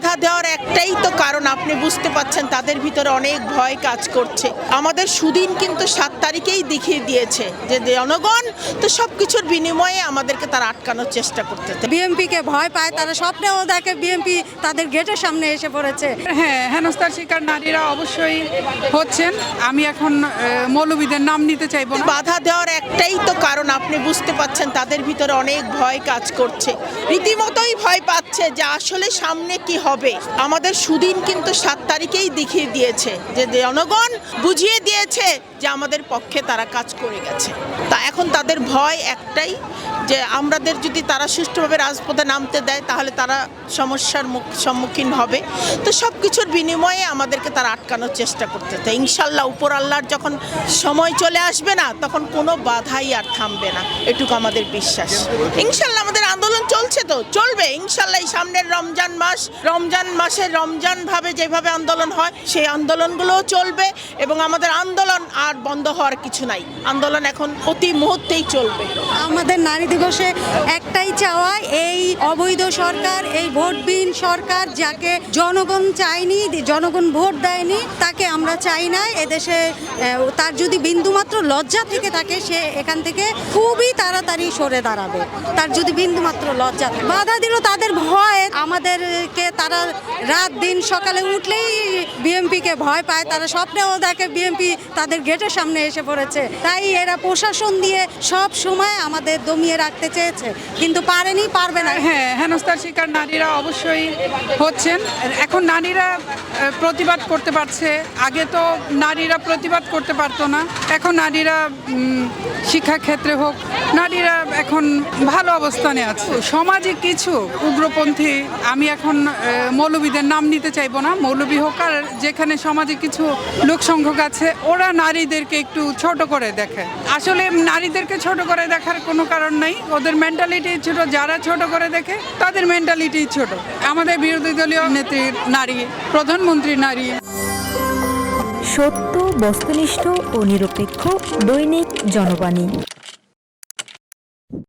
বাধা দেওয়ার একটাই তো কারণ আপনি বুঝতে পাচ্ছেন তাদের ভিতরে অনেক ভয় কাজ করছে। আমাদের সুদিন কিন্তু সাত তারিখেই দেখিয়ে দিয়েছে যে জনগণ তো সব কিছুর বিনিময়ে আমাদেরকে তারা আটকানোর চেষ্টা করতে বিএমপিকে ভয় পায় তারা স্বপ্নেও দেখে বিএমপি তাদের গেটের সামনে এসে পড়েছে। হ্যাঁ হেনস্থার শিকার নারীরা অবশ্যই হচ্ছেন। আমি এখন আহ, মৌলবীদের নাম নিতে চাইব না। বাধা দেওয়ার একটাই তো কারণ আপনি বুঝতে পাচ্ছেন তাদের ভিতরে অনেক ভয় কাজ করছে। রীতিমতোই ভয় পাচ্ছে যে আসলে সামনে কি হবে। আমাদের সুদিন কিন্তু সাত তারিখেই দেখিয়ে দিয়েছে যে জনগণ বুঝিয়ে দিয়েছে যে আমাদের পক্ষে তারা কাজ করে গেছে। তা এখন তাদের ভয় একটাই যে আমাদের যদি তারা সুষ্ঠুভাবে রাজপথে নামতে দেয়, তাহলে তারা সমস্যার মুখ- সম্মুখীন হবে। তো সব কিছুর বিনিময়ে আমাদেরকে তারা আটকানোর চেষ্টা করতে তো ইনশাল্লাহ উপর আল্লাহর যখন সময় চলে আসবে না, তখন কোনো বাধাই আর থামবে না। এটুকু আমাদের বিশ্বাস। ইনশাল্লাহ আমাদের আন্দোলন চলছে তো, চলবে, ইনশাল্লাহ সামনের রমজান মাস, রমজান মাসে রমজান ভাবে যেভাবে আন্দোলন হয়, সেই আন্দোলনগুলোও চলবে এবং আমাদের আন্দোলন আর বন্ধ হওয়ার কিছু নাই। আন্দোলন এখন প্রতি মুহূর্তেই চলবে। আমাদের নারী দিবসে একটাই চাওয়া, এই অবৈধ সরকার, এই ভোটবিহীন সরকার যাকে জনগণ চায়নি, জনগণ ভোট দেয়নি, তাকে আমরা চাই না। এদেশে তার যদি বিন্দুমাত্র লজ্জা থেকে থাকে, সে এখান থেকে খুবই তাড়াতাড়ি সরে দাঁড়াবে। তার যদি বিন্দুমাত্র লজ্জা বাধা দিল তাদের ভয়। আমাদেরকে তারা রাত দিন সকালে উঠলেই বিএমপিকে ভয় পায়। তারা স্বপ্নেও দেখে বিএমপি তাদের গেটের সামনে এসে পড়েছে। তাই এরা প্রশাসন দিয়ে সব সময় আমাদের দমিয়ে রাখতে চেয়েছে। কিন্তু পারেনি, পারবে না। হ্যাঁ হেনস্থার শিকার নারীরা অবশ্যই হচ্ছেন। এখন নারীরা প্রতিবাদ করতে পারছে। আগে তো নারীরা প্রতিবাদ করতে পারতো না। এখন নারীরা শিক্ষাক্ষেত্রে হোক নারীরা এখন ভালো অবস্থানে আছে। সমাজে কিছু উগ্রপন্থী, আমি এখন মৌলবীদের নাম নিতে চাইব না। মৌলবী হোক আর যেখানে সমাজে কিছু লোক সংখ্যক আছে, ওরা নারীদেরকে একটু ছোট করে দেখে। আসলে নারীদেরকে ছোট করে দেখার কোনো কারণ নাই। ওদের মেন্টালিটি ছোট, যারা ছোট করে দেখে, তাদের মেন্টালিটি ছোট। আমাদের বিরোধী দলীয় নেত্রী নারী, প্রধানমন্ত্রী নারী। সত্য, বস্তুনিষ্ঠ ও নিরপেক্ষ দৈনিক জনবাণী।